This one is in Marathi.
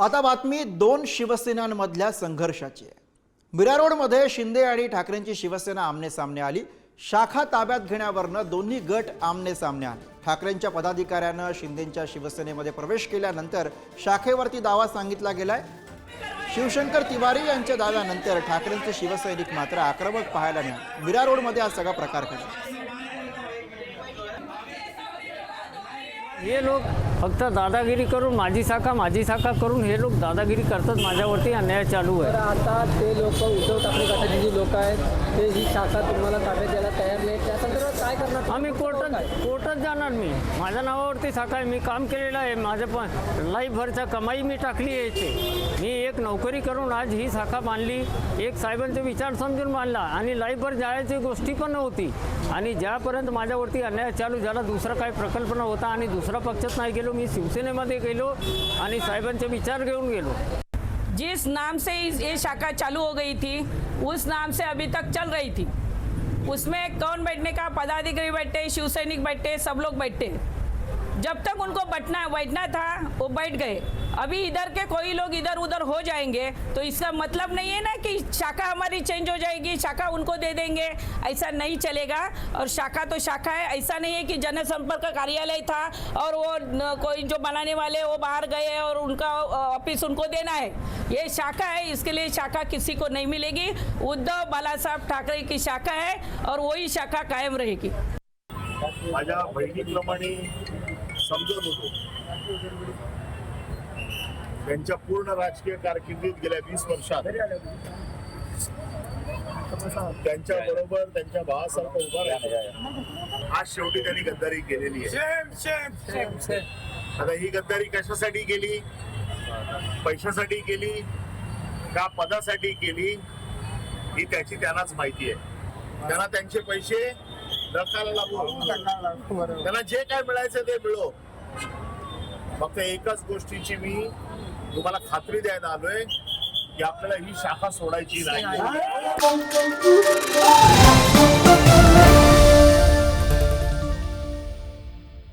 आता बातमी दोन शिवसेनांमधल्या संघर्षाची आहे. मीरा रोडमध्ये शिंदे आणि ठाकरेंची शिवसेना आमने सामने आली. शाखा ताब्यात घेण्यावरनं दोन्ही गट आमने सामने आले. ठाकरेंच्या पदाधिकाऱ्यानं शिंदेच्या शिवसेनेमध्ये प्रवेश केल्यानंतर शाखेवरती दावा सांगितला गेलाय. शिवशंकर तिवारी यांच्या दाव्यानंतर ठाकरेंचे शिवसैनिक मात्र आक्रमक पाहायला मिळाले. मीरा रोडमध्ये हा सगळा प्रकार घडला. हे लोक फक्त दादागिरी करून माझी शाखा माझी शाखा करून हे लोक दादागिरी करतात माझ्यावरती अन्याय चालू तर आहे आता ते लोक उद्धव ठाकरे गटाची जी लोक आहेत ते ही शाखा तुम्हाला ताब्यात द्यायला तयार नाही त्या संदर्भात काय करणार आम्ही कोर्टात कोर्टात जाणार मी. माझ्या नावावरती शाखा आहे. मी काम केलेलं आहे. माझं पण लाईफभरचा कमाई मी टाकली आहे इथे. मी एक नोकरी करून आज ही शाखा बांधली एक साहेबांचे विचार समजून बांधला आणि लाईफभर जायची गोष्टी पण नव्हती. आणि ज्यापर्यंत माझ्यावरती अन्याय चालू झाला दुसरा काही प्रकल्प नव्हता आणि दुसरा पक्षात नाही गेलो मी शिवसेनेमध्ये गेलो आणि साहेबांचे विचार घेऊन गेलो. जिस नाम से ये शाखा चालू हो गई थी उस नाम से अभी तक चल रही थी। उसमें कौन बैठने का? पदाधिकारी बैठे शिव सैनिक बैठे सब लोग बैठे। जब तक उनको बैठना बैठना था, वो बैठ गए। अभी इधर के कोई लोग इधर उधर हो जाएँगे तो इसका मतलब नहीं है ना कि शाखा हमारी चेंज हो जाएगी, शाखा उनको दे देंगे, ऐसा नहीं चलेगा। और शाखा तो शाखा है, ऐसा नहीं है कि जनसंपर्क का कार्यालय था और वो कोई जो बनाने वाले, वो बाहर गए और उनका ऑफ़िस उनको देना है। ये शाखा है, इसके लिए शाखा किसी को नहीं मिलेगी। उद्धव बाला साहब ठाकरे की शाखा है और वही शाखा कायम रहेगी। समजत होतो. त्यांच्या पूर्ण राजकीय कारकिर्दीत गेल्या वीस वर्षात त्यांच्या बरोबर त्यांच्या भावासारखं उभा राहिला आज शेवटी त्यांनी गद्दारी केलेली आहे. आता ही गद्दारी कशासाठी केली? पैशासाठी केली? का पदासाठी केली? ही त्याची त्यांनाच माहिती आहे. त्यांना त्यांचे पैसे नकाला लागू. त्यांना जे काय मिळायचं ते मिळो. फक्त एकच गोष्टीची मी तुम्हाला खात्री द्यायला आलोय की आपल्याला ही शाखा सोडायची नाही.